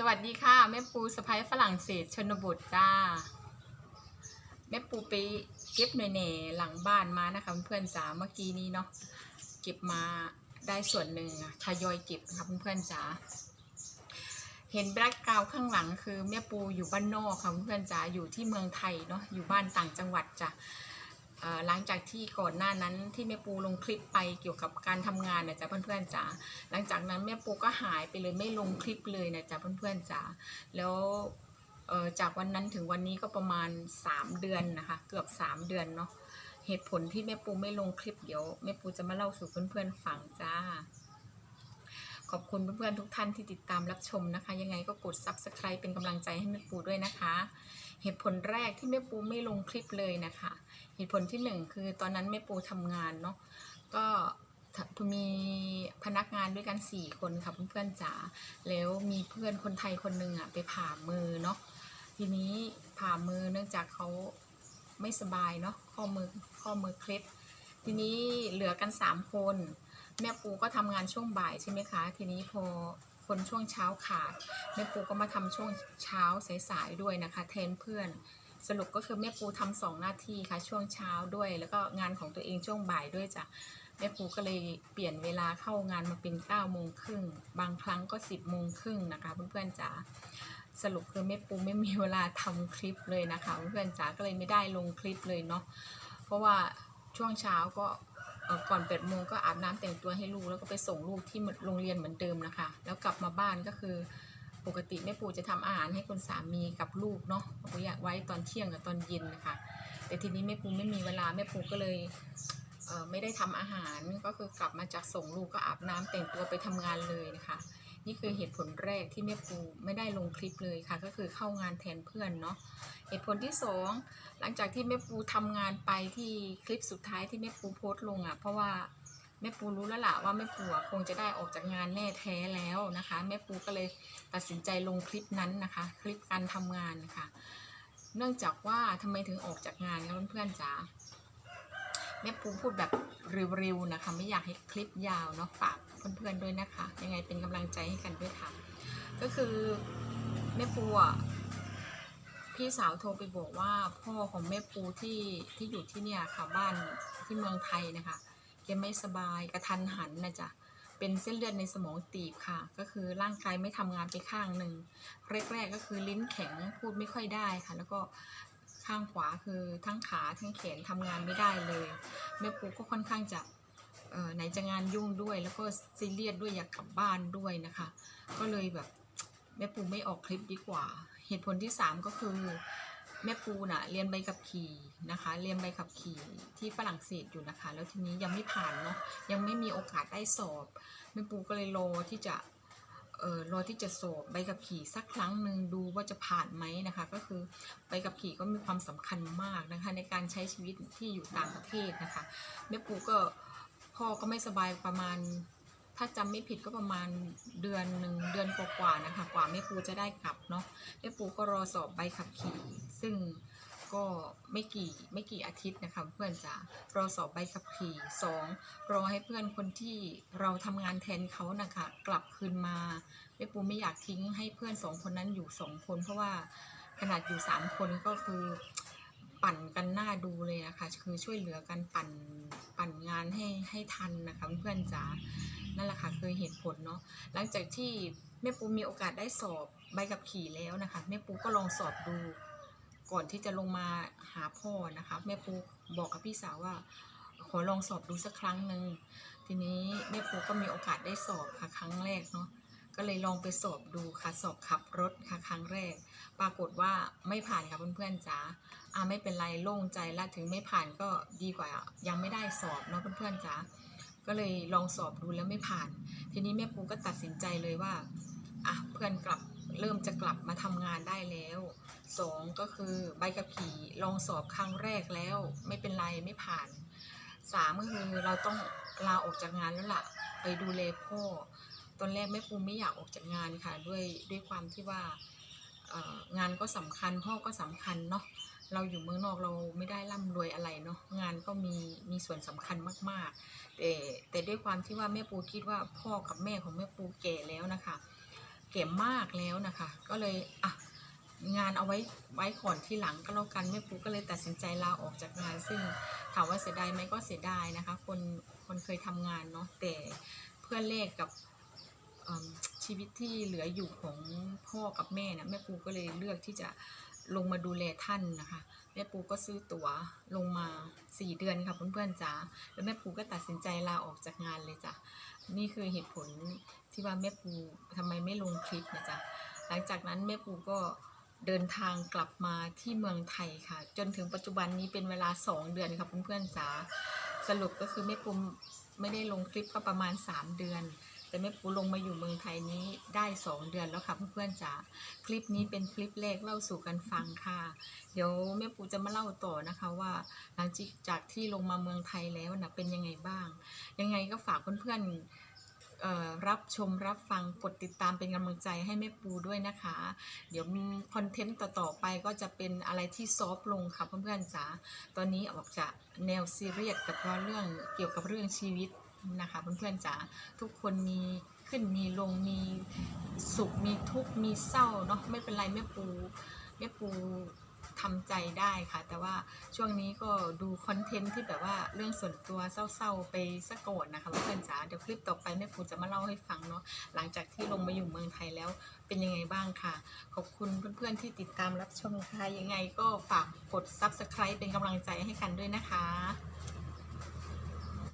สวัสดีค่ะแม่ปูสะพายฝรั่งเศสชนบทจ้า แม่ปูไปเก็บหน่อยแหน่หลังบ้านมานะคะเพื่อนจ๋าเมื่อกี้นี้เนาะเก็บมาได้ส่วนหนึ่งอะทยอยเก็บนะคะเพื่อนจ๋าเห็นแบล็กกราวข้างหลังคือแม่ปูอยู่บ้านนอกค่ะเพื่อนจ๋าอยู่ที่เมืองไทยเนาะอยู่บ้านต่างจังหวัดจ้ะ หลังจากที่ก่อนหน้านั้นที่แม่ปูลงคลิปไปเกี่ยวกับการทำงานนะจ๊ะเพื่อนๆจ๋าหลังจากนั้นแม่ปูก็หายไปเลยไม่ลงคลิปเลยนะจ๊ะเพื่อนๆจ๋าแล้วจากวันนั้นถึงวันนี้ก็ประมาณ 3 เดือนนะคะเกือบ 3 เดือนเนาะเหตุผลที่แม่ปูไม่ลงคลิปเดี๋ยวแม่ปูจะมาเล่าสู่เพื่อนๆฟังจ้า ขอบคุณเพื่อนๆทุกท่านที่ติดตามรับชมนะคะ ยังไงก็กด subscribe เป็นกำลังใจให้แม่ปูด้วยนะคะ เหตุผลแรกที่แม่ปูไม่ลงคลิปเลยนะคะ เหตุผลที่หนึ่งคือตอนนั้นแม่ปูทำงานเนาะก็มีพนักงานด้วยกันสี่คนค่ะเพื่อนๆจ๋าแล้วมีเพื่อนคนไทยคนหนึ่งอะไปผ่ามือเนาะทีนี้ผ่ามือเนื่องจากเขาไม่สบายเนาะข้อมือข้อมือเคล็ดทีนี้เหลือกันสามคน แม่ปูก็ทำงานช่วงบ่ายใช่ไหมคะ ทีนี้พอคนช่วงเช้าขาด แม่ปูก็มาทำช่วงเช้าสายๆด้วยนะคะ แทนเพื่อน สรุปก็คือแม่ปูทำสองหน้าที่ค่ะ ช่วงเช้าด้วย แล้วก็งานของตัวเองช่วงบ่ายด้วยจ้ะแม่ปูก็เลยเปลี่ยนเวลาเข้างานมาเป็น9ก้าโมงครึ่งบางครั้งก็ 10บโมงครึ่งนะคะเพื่อนๆจ๋าสรุปคือแม่ปูไม่มีเวลาทำคลิปเลยนะคะเพื่อนๆจ๋าก็เลยไม่ได้ลงคลิปเลยเนาะเพราะว่าช่วงเช้าก็ ก่อนแปดโมงก็อาบน้ำแต่งตัวให้ลูกแล้วก็ไปส่งลูกที่โรงเรียนเหมือนเดิมนะคะ แล้วกลับมาบ้านก็คือปกติแม่ปูจะทำอาหารให้คุณสามีกับลูกเนาะเอาไว้ตอนเที่ยงกับตอนเย็นนะคะ แต่ทีนี้แม่ปูไม่มีเวลาแม่ปูก็เลยเไม่ได้ทำอาหารก็คือกลับมาจากส่งลูกก็อาบน้ำแต่งตัวไปทำงานเลยนะคะ นี่คือเหตุผลแรกที่แม่ปูไม่ได้ลงคลิปเลยค่ะ ก็คือเข้างานแทนเพื่อนเนาะเหตุผลที่สองหลังจากที่แม่ปูทำงานไปที่คลิปสุดท้ายที่แม่ปูโพสต์ลงอะ่ะ เพราะว่าแม่ปูรู้แล้วล่ะว่าแม่ปูคงจะได้ออกจากงานแน่แท้แล้วนะคะ แม่ปูก็เลยตัดสินใจลงคลิปนั้นนะคะ คลิปการทำงานนะคะ เนื่องจากว่าทำไมถึงออกจากงานนะเพื่อนๆจ๋าแม่ปูพูดแบบเร็วๆนะคะ ไม่อยากให้คลิปยาวเนาะฝาก เพื่อนๆด้วยนะคะ ยังไงเป็นกำลังใจให้กันด้วยค่ะ ก็คือแม่ปูอะพี่สาวโทรไปบอกว่าพ่อของแม่ปูที่ที่อยู่ที่เนี่ยค่ะบ้านที่เมืองไทยนะคะแกไม่สบายกระทันหันนะจ๊ะเป็นเส้นเลือดในสมองตีบค่ะ ก็คือร่างกายไม่ทำงานไปข้างหนึ่งแรกๆก็คือลิ้นแข็งพูดไม่ค่อยได้ค่ะ แล้วก็ข้างขวาคือทั้งขาทั้งแขนทำงานไม่ได้เลย แม่ปูก็ค่อนข้างจะ ไหนจะงานยุ่งด้วยแล้วก็ซีเรียสด้วยอยากกลับบ้านด้วยนะคะ ก็เลยแบบแม่ปูไม่ออกคลิปดีกว่า เหตุผลที่สามก็คือแม่ปูน่ะเรียนใบขับขี่นะคะ เรียนใบขับขี่ที่ฝรั่งเศสอยู่นะคะ แล้วทีนี้ยังไม่ผ่านเนาะยังไม่มีโอกาสได้สอบแม่ปูก็เลยรอที่จะเออรอที่จะสอบใบขับขี่สักครั้งหนึ่งดูว่าจะผ่านไหมนะคะ ก็คือใบขับขี่ก็มีความสำคัญมากนะคะ ในการใช้ชีวิตที่อยู่ต่างประเทศนะคะแม่ปูก็ พ่อก็ไม่สบายประมาณ ถ้าจำไม่ผิดก็ประมาณเดือนหนึ่งเดือนกว่าๆนะคะ กว่าแม่ปูจะได้กลับเนาะแม่ปูก็รอสอบใบขับขี่ ซึ่งก็ไม่กี่ไม่กี่อาทิตย์นะคะเพื่อนจ๋ารอสอบใบขับขี่สองรอให้เพื่อนคนที่เราทำงานแทนเขานะคะ กลับคืนมาแม่ปูไม่อยากทิ้งให้เพื่อนสองคนนั้นอยู่สองคน เพราะว่าขนาดอยู่สามคนก็คือ ปั่นกันหน้าดูเลยอะคะคือช่วยเหลือกันปั่นปั่นงานให้ให้ทันนะคะเพื่อนจ๋านั่นแหละค่ะคือเหตุผลเนาะหลังจากที่แม่ปูมีโอกาสได้สอบใบขับขี่แล้วนะคะแม่ปูก็ลองสอบดูก่อนที่จะลงมาหาพ่อนะคะแม่ปูบอกกับพี่สาวว่า ขอลองสอบดูสักครั้งหนึ่งทีนี้แม่ปูก็มีโอกาสได้สอบค่ะครั้งแรกเนาะ ก็เลยลองไปสอบดูค่ะสอบขับรถค่ะครั้งแรก ปรากฏว่าไม่ผ่านค่ะเพื่อนๆจ๋าอ่าไม่เป็นไรโล่งใจละถึงไม่ผ่านก็ดีกว่า ยังไม่ได้สอบเนาะเพื่อนๆจ๋าก็เลยลองสอบดูแล้วไม่ผ่าน ทีนี้แม่ปูก็ตัดสินใจเลยว่าอะเพื่อนกลับเริ่มจะกลับมาทำงานได้แล้วสองก็คือใบขับขี่ลองสอบครั้งแรกแล้ว ไม่เป็นไรไม่ผ่านสามก็คือเราต้องลาออกจากงานแล้วล่ะ ไปดูแลพ่อ ตอนแรกแม่ปูไม่อยากออกจากงานค่ะ ด้วยด้วยความที่ว่างานก็สำคัญพ่อก็สำคัญเนาะเราอยู่เมืองนอกเราไม่ได้ร่ำรวยอะไรเนาะงานก็มีมีส่วนสำคัญมากๆ แต่แต่ด้วยความที่ว่าแม่ปูคิดว่าพ่อกับแม่ของแม่ปูแก่แล้วนะคะแก่มากแล้วนะคะ ก็เลยอะงานเอาไว้ไว้ก่อนที่หลังก็แล้วกันแม่ปูก็เลยตัดสินใจลาออกจากงาน ซึ่งถามว่าเสียดายไหมก็เสียดายนะคะ คนคนเคยทำงานเนาะแต่เพื่อเลขกับ ชีวิตที่เหลืออยู่ของพ่อกับแม่นะแม่ปูก็เลยเลือกที่จะลงมาดูแลท่านนะคะแม่ปูก็ซื้อตั๋วลงมาสี่เดือนค่ะเพื่อนๆจ๋าแล้วแม่ปูก็ตัดสินใจลาออกจากงานเลยจ้ะนี่คือเหตุผลที่ว่าแม่ปูทำไมไม่ลงคลิปนะจ๊ะหลังจากนั้นแม่ปูก็เดินทางกลับมาที่เมืองไทยค่ะ จนถึงปัจจุบันนี้เป็นเวลาสองเดือนค่ะเพื่อนๆจ๋าสรุปก็คือแม่ปูไม่ได้ลงคลิปก็ประมาณสามเดือน แต่แม่ปูลงมาอยู่เมืองไทยนี้ได้สองเดือนแล้วค่ะเพื่อนๆจ๋าคลิปนี้เป็นคลิปแรกเล่าสู่กันฟังค่ะ เดี๋ยวแม่ปูจะมาเล่าต่อนะคะว่า หลังจากที่ลงมาเมืองไทยแล้วนะเป็นยังไงบ้าง ยังไงก็ฝากเพื่อนๆรับชมรับฟังกดติดตามเป็นกำลังใจให้แม่ปูด้วยนะคะ เดี๋ยวมีคอนเทนต์ต่อๆไปก็จะเป็นอะไรที่ซอฟต์ลงค่ะเพื่อนๆจ๋าตอนนี้ออกจากแนวซีเรียสกับเรื่องเกี่ยวกับเรื่องชีวิต นะคะเพื่อนๆจ๋าทุกคนมีขึ้นมีลงมีสุขมีทุกข์มีเศร้าเนาะไม่เป็นไรแม่ปูแม่ปูทำใจได้ค่ะ แต่ว่าช่วงนี้ก็ดูคอนเทนต์ที่แบบว่าเรื่องส่วนตัวเศร้าๆไปสะก่อนนะคะเพื่อนๆจ๋าเดี๋ยวคลิปต่อไปแม่ปูจะมาเล่าให้ฟังเนาะหลังจากที่ลงมาอยู่เมืองไทยแล้วเป็นยังไงบ้างค่ะ ขอบคุณเพื่อนๆที่ติดตามรับชมค่ะยังไงก็ฝากกด subscribe เป็นกำลังใจให้กันด้วยนะคะ